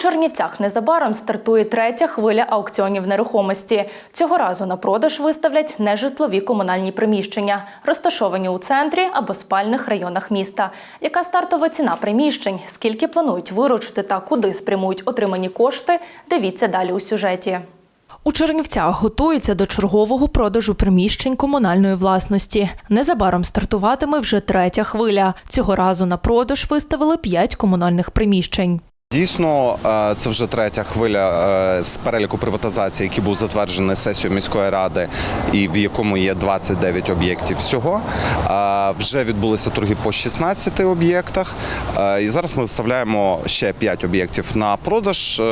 Чернівцях незабаром стартує третя хвиля аукціонів нерухомості. Цього разу на продаж виставлять нежитлові комунальні приміщення, розташовані у центрі або спальних районах міста. Яка стартова ціна приміщень? Скільки планують виручити та куди спрямують отримані кошти? Дивіться далі у сюжеті. У Чернівцях готуються до чергового продажу приміщень комунальної власності. Незабаром стартуватиме вже третя хвиля. Цього разу на продаж виставили п'ять комунальних приміщень. Дійсно, е, це вже третя хвиля е, з переліку приватизації, який був затверджений сесією міської ради, і в якому є 29 об'єктів всього. Е, Вже відбулися торги по 16 об'єктах. І зараз ми виставляємо ще 5 об'єктів на продаж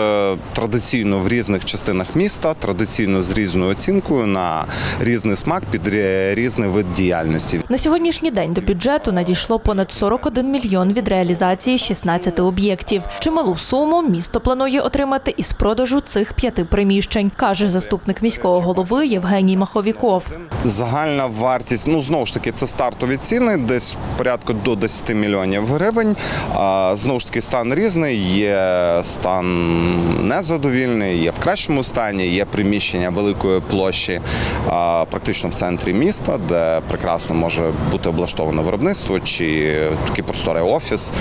традиційно в різних частинах міста, традиційно з різною оцінкою на різний смак під різний вид діяльності. На сьогоднішній день до бюджету надійшло понад 41 мільйон від реалізації 16 об'єктів. Чималу суму місто планує отримати із продажу цих п'яти приміщень, каже заступник міського голови Євгеній Маховіков. Загальна вартість, ну знову ж таки, це стартові ціни, десь порядку до 10 мільйонів гривень. А, знову ж таки, стан різний. Є стан незадовільний, є в кращому стані, є приміщення великої площі а, практично в центрі міста, де прекрасно може бути облаштоване виробництво чи такий просторий офіс.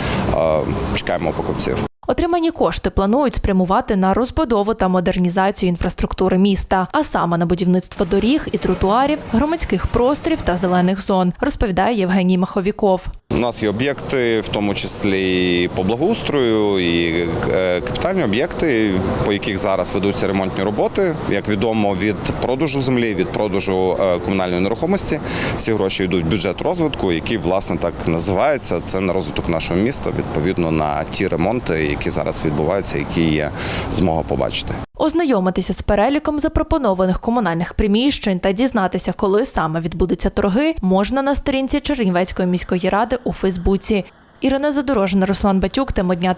Чекаємо покупців. Отримані кошти планують спрямувати на розбудову та модернізацію інфраструктури міста, а саме на будівництво доріг і тротуарів, громадських просторів та зелених зон, розповідає Євгеній Маховіков. У нас є об'єкти, в тому числі і по благоустрою, і е, капітальні об'єкти, по яких зараз ведуться ремонтні роботи. Як відомо, від продажу землі, від продажу е, комунальної нерухомості, всі гроші йдуть в бюджет розвитку, який власне так називається. Це на розвиток нашого міста, відповідно на ті ремонти, які зараз відбуваються, які є змога побачити. Ознайомитися з переліком запропонованих комунальних приміщень та дізнатися, коли саме відбудуться торги, можна на сторінці Чернівецької міської ради у Фейсбуці. Ірина Задорожна, Руслан Батюк, тема дня.